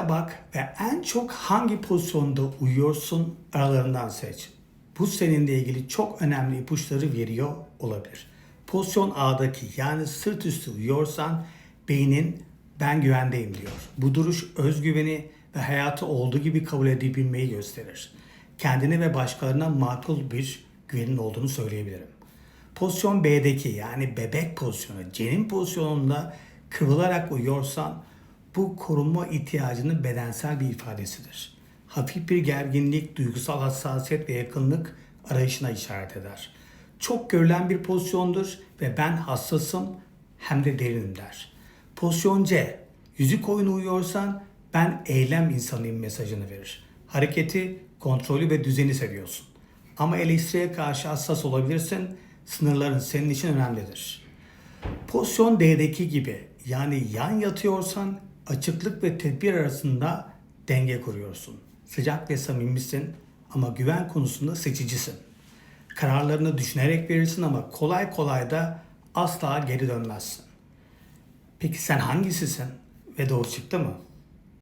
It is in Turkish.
Aynaya bak ve en çok hangi pozisyonda uyuyorsun aralarından seç. Bu seninle ilgili çok önemli ipuçları veriyor olabilir. Pozisyon A'daki yani sırt üstü uyuyorsan beynin ben güvendeyim diyor. Bu duruş özgüveni ve hayatı olduğu gibi kabul edebilmeyi gösterir. Kendine ve başkalarına makul bir güvenin olduğunu söyleyebilirim. Pozisyon B'deki yani bebek pozisyonu, cenin pozisyonunda kıvrılarak uyuyorsan bu korunma ihtiyacının bedensel bir ifadesidir. Hafif bir gerginlik, duygusal hassasiyet ve yakınlık arayışına işaret eder. Çok görülen bir pozisyondur ve ben hassasım hem de derinim der. Pozisyon C. Yüzük oyunu uyuyorsan ben eylem insanıyım mesajını verir. Hareketi, kontrolü ve düzeni seviyorsun. Ama eleştiriye karşı hassas olabilirsin. Sınırların senin için önemlidir. Pozisyon D'deki gibi yani yan yatıyorsan açıklık ve tedbir arasında denge kuruyorsun. Sıcak ve samimisin ama güven konusunda seçicisin. Kararlarını düşünerek verirsin ama kolay kolay da asla geri dönmezsin. Peki sen hangisisin ve doğru çıktı mı?